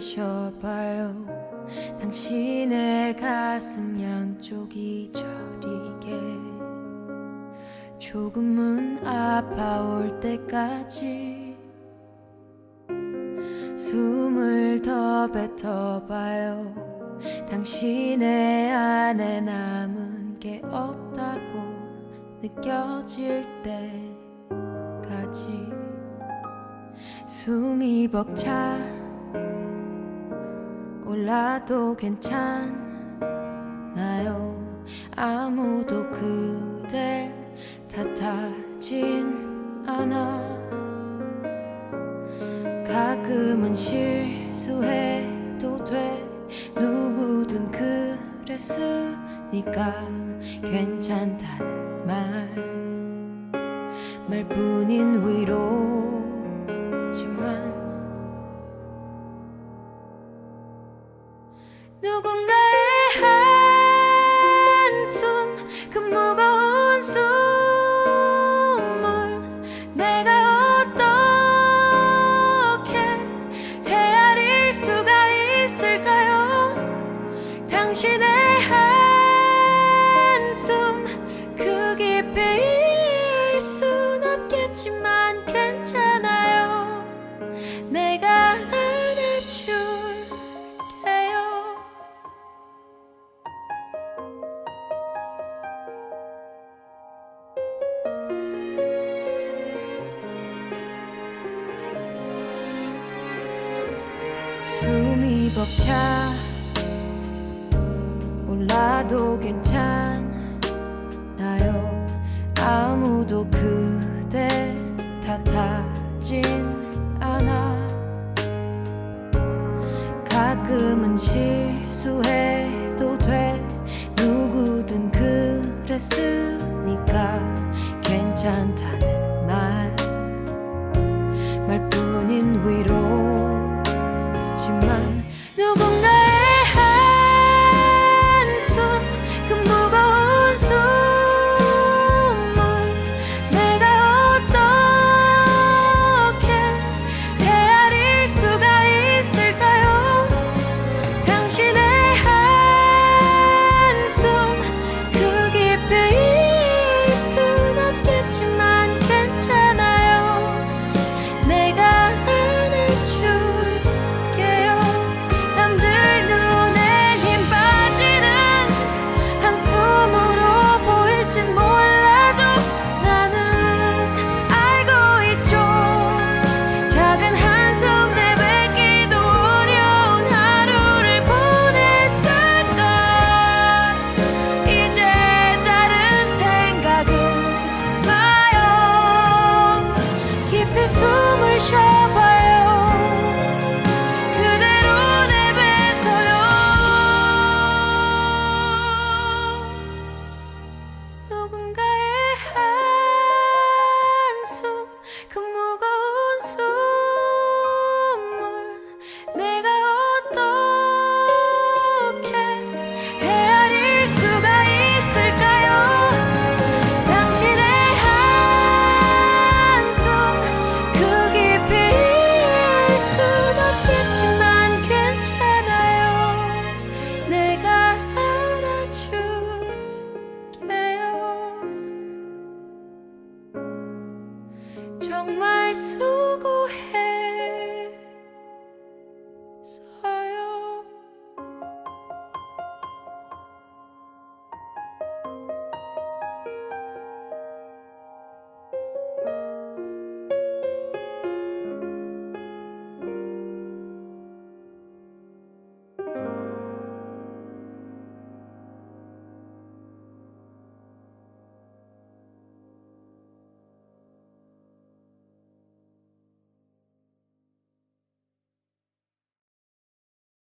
쉬어봐요. 당신의 가슴 양쪽이 저리게. 조금은 아파올 때까지 숨을 더 뱉어봐요. 당신의 안에 남은 게 없다고 느껴질 때까지 숨이 벅차 올라도 괜찮나요. 아무도 그댈 탓하진 않아. 가끔은 실수해도 돼. 누구든 그랬으니까 괜찮다는 말 말뿐인 위로지만 누군가 벅차. 올라도 괜찮아요. 아무도 그댈 탓하진 않아. 가끔은 실수해도 돼. 누구든 그랬으니까 괜찮다는 말. 말뿐인 위로 정말 수